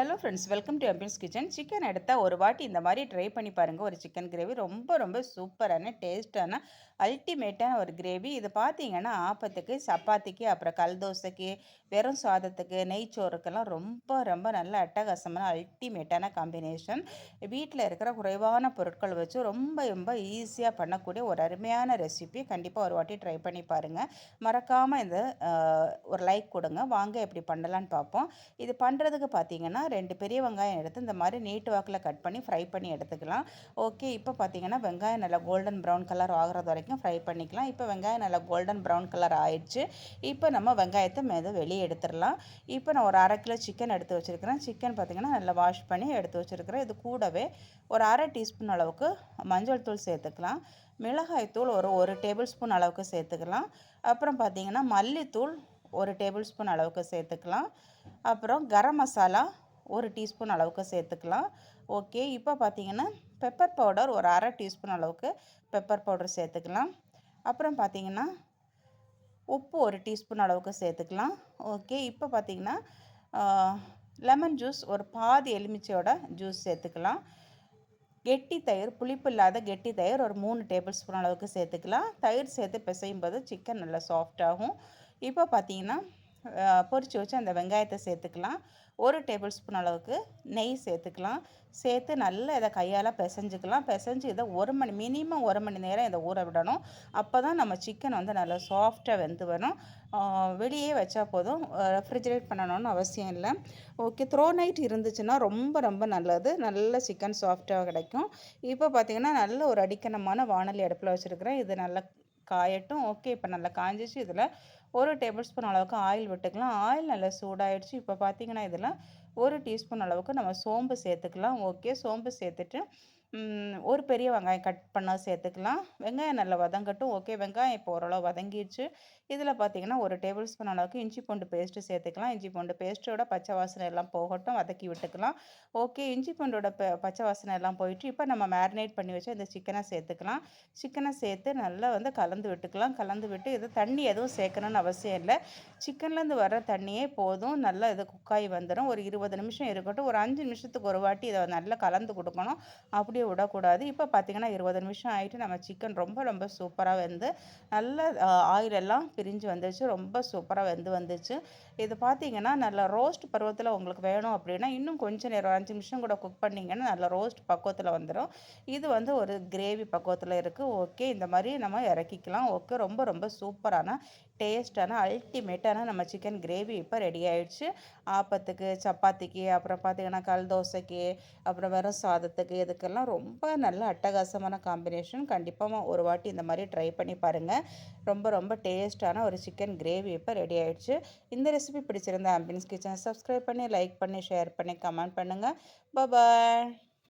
Hello friends welcome to எம்பின்ஸ் kitchen chicken எடுத்தால் ஒரு வாட்டி இந்த மாதிரி ட்ரை பண்ணி பாருங்கள் ஒரு சிக்கன் கிரேவி ரொம்ப ரொம்ப சூப்பரான டேஸ்ட்டான அல்டிமேட்டான ஒரு கிரேவி இது பார்த்தீங்கன்னா ஆப்பத்துக்கு சப்பாத்திக்கு அப்புறம் கல் தோசைக்கு வெறும் சாதத்துக்கு நெய்ச்சோறுக்கெல்லாம் ரொம்ப ரொம்ப நல்ல அட்டகாசமான அல்டிமேட்டான காம்பினேஷன் வீட்டில் இருக்கிற குறைவான பொருட்கள் வச்சு ரொம்ப ரொம்ப ஈஸியாக பண்ணக்கூடிய ஒரு அருமையான ரெசிபி கண்டிப்பாக ஒரு வாட்டி ட்ரை பண்ணி பாருங்கள் மறக்காமல் இந்த ஒரு லைக் கொடுங்க. வாங்க எப்படி பண்ணலான்னு பார்ப்போம் இது பண்ணுறதுக்கு பார்த்தீங்கன்னா ரெண்டு பெரிய வெங்காயம் எடுத்து இந்த மாதிரி நீட்டு வாக்கில் கட் பண்ணி ஃப்ரை பண்ணி எடுத்துக்கலாம். ஓகே இப்போ பார்த்தீங்கன்னா வெங்காயம் நல்லா கோல்டன் ப்ரௌன் கலர் ஆகிறது வரைக்கும் ஃப்ரை பண்ணிக்கலாம். இப்போ வெங்காயம் நல்லா கோல்டன் ப்ரௌன் கலர் ஆயிடுச்சு. இப்போ நம்ம வெங்காயத்தை மெது வெளியே எடுத்துடலாம். இப்போ நான் ஒரு அரை கிலோ சிக்கன் எடுத்து வச்சுருக்கிறேன். சிக்கன் பார்த்திங்கன்னா நல்லா வாஷ் பண்ணி எடுத்து வச்சுருக்கிறேன். இது கூடவே ஒரு அரை டீஸ்பூன் அளவுக்கு மஞ்சள் தூள் சேர்த்துக்கலாம். மிளகாய் தூள் ஒரு ஒரு டேபிள் ஸ்பூன் அளவுக்கு சேர்த்துக்கலாம். அப்புறம் பார்த்திங்கன்னா மல்லித்தூள் ஒரு டேபிள் ஸ்பூன் அளவுக்கு சேர்த்துக்கலாம். அப்புறம் கரம் மசாலா ஒரு டீஸ்பூன் அளவுக்கு சேர்த்துக்கலாம். ஓகே இப்போ பார்த்தீங்கன்னா பெப்பர் பவுடர் ஒரு அரை டீஸ்பூன் அளவுக்கு பெப்பர் பவுடர் சேர்த்துக்கலாம். அப்புறம் பார்த்தீங்கன்னா உப்பு ஒரு டீஸ்பூன் அளவுக்கு சேர்த்துக்கலாம். ஓகே இப்போ பார்த்தீங்கன்னா லெமன் ஜூஸ் ஒரு பாதி எலுமிச்சையோட ஜூஸ் சேர்த்துக்கலாம். கெட்டி தயிர் புளிப்பு இல்லாத கெட்டி தயிர் ஒரு மூணு டேபிள் ஸ்பூன் அளவுக்கு சேர்த்துக்கலாம். தயிர் சேர்த்து பிசையும் போது சிக்கன் நல்லா சாஃப்டாகும் இப்போ பார்த்தீங்கன்னா பொரித்து வச்சு அந்த வெங்காயத்தை சேர்த்துக்கலாம். ஒரு டேபிள் ஸ்பூன் அளவுக்கு நெய் சேர்த்துக்கலாம். சேர்த்து நல்லா இதை கையால் பிசைஞ்சிக்கலாம். பிசைஞ்சு இதை ஒரு மணி மினிமம் ஒரு மணி நேரம் இதை ஊற விடணும். அப்போ தான் நம்ம சிக்கன் வந்து நல்லா சாஃப்டாக வெந்து வரும். வெளியே வச்சா போதும். ரெஃப்ரிஜரேட் பண்ணணும்னு அவசியம் இல்லை. ஓகே த்ரோ நைட் இருந்துச்சுன்னா ரொம்ப ரொம்ப நல்லது. நல்ல சிக்கன் சாஃப்டாக கிடைக்கும். இப்போ பார்த்திங்கன்னா நல்ல ஒரு அடிக்கணமான வானொலி அடுப்பில் வச்சுருக்கிறேன். இது நல்லா காயட்டும். ஓகே இப்போ நல்லா காஞ்சிச்சு. இதில் ஒரு டேபிள் ஸ்பூன் அளவுக்கு ஆயில் விட்டுக்கலாம். ஆயில் நல்லா சூடாயிடுச்சு. இப்போ பார்த்தீங்கன்னா இதில் ஒரு டீஸ்பூன் அளவுக்கு நம்ம சோம்பு சேர்த்துக்கலாம். ஓகே சோம்பு சேர்த்துட்டு ஒரு பெரிய வெங்காயம் கட் பண்ணால் சேர்த்துக்கலாம். வெங்காயம் நல்லா வதங்கட்டும். ஓகே வெங்காயம் இப்போ ஓரளவு வதங்கிடுச்சு. இதில் பார்த்தீங்கன்னா ஒரு டேபிள் ஸ்பூன் அளவுக்கு இஞ்சி பூண்டு பேஸ்ட்டு சேர்த்துக்கலாம். இஞ்சி பூண்டு பேஸ்ட்டோட பச்சை வாசனை எல்லாம் போகட்டும். வதக்கி விட்டுக்கலாம். ஓகே இஞ்சி பூண்டோட பச்சை வாசனை எல்லாம் போயிட்டு இப்போ நம்ம மேரினேட் பண்ணி வச்சு இந்த சிக்கனை சேர்த்துக்கலாம். சிக்கனை சேர்த்து நல்லா வந்து கலந்து விட்டுக்கலாம். கலந்து விட்டு இது தண்ணி எதுவும் சேர்க்கணும்னு அவசியம் இல்லை. சிக்கன்லேருந்து வர தண்ணியே போதும். நல்லா இது குக்காய் வந்துடும் ஒரு இருபது நிமிஷம் இருக்கட்டும். ஒரு அஞ்சு நிமிஷத்துக்கு ஒரு வாட்டி இதை நல்லா கலந்து கொடுக்கணும். அப்படி அப்படியே விடக்கூடாது. இப்போ பார்த்திங்கன்னா இருபது நிமிஷம் ஆகிட்டு நம்ம சிக்கன் ரொம்ப ரொம்ப சூப்பராக வந்து நல்ல ஆயில் எல்லாம் பிரிஞ்சு வந்துச்சு ரொம்ப சூப்பராக வெந்து வந்துச்சு. இது பார்த்திங்கன்னா நல்ல ரோஸ்ட் பருவத்தில் உங்களுக்கு வேணும் அப்படின்னா இன்னும் கொஞ்சம் நேரம் அஞ்சு நிமிஷம் கூட குக் பண்ணிங்கன்னா நல்ல ரோஸ்ட் பக்குவத்தில் வந்துடும் இது வந்து ஒரு கிரேவி பக்குவத்தில் இருக்குது ஓகே இந்த மாதிரி நம்ம இறக்கிக்கலாம். ஓகே ரொம்ப ரொம்ப சூப்பரான டேஸ்டான அல்டிமேட்டான நம்ம சிக்கன் கிரேவி இப்போ ரெடி ஆகிடுச்சு ஆப்பத்துக்கு சப்பாத்திக்கு அப்புறம் பார்த்திங்கன்னா கல் தோசைக்கு அப்புறம் வெறும் சாதத்துக்கு இதுக்கெல்லாம் ரொம்ப நல்ல அட்டகாசமான காம்பினேஷன் கண்டிப்பாக ஒரு வாட்டி இந்த மாதிரி ட்ரை பண்ணி பாருங்கள் ரொம்ப ரொம்ப டேஸ்ட்டான ஒரு சிக்கன் கிரேவி இப்போ ரெடி ஆகிடுச்சு இந்த ரெசிபி பிடிச்சிருந்தா ஆம்பியன்ஸ் கிச்சனை சப்ஸ்கிரைப் பண்ணி லைக் பண்ணி ஷேர் பண்ணி கமெண்ட் பண்ணுங்கள் பபாய்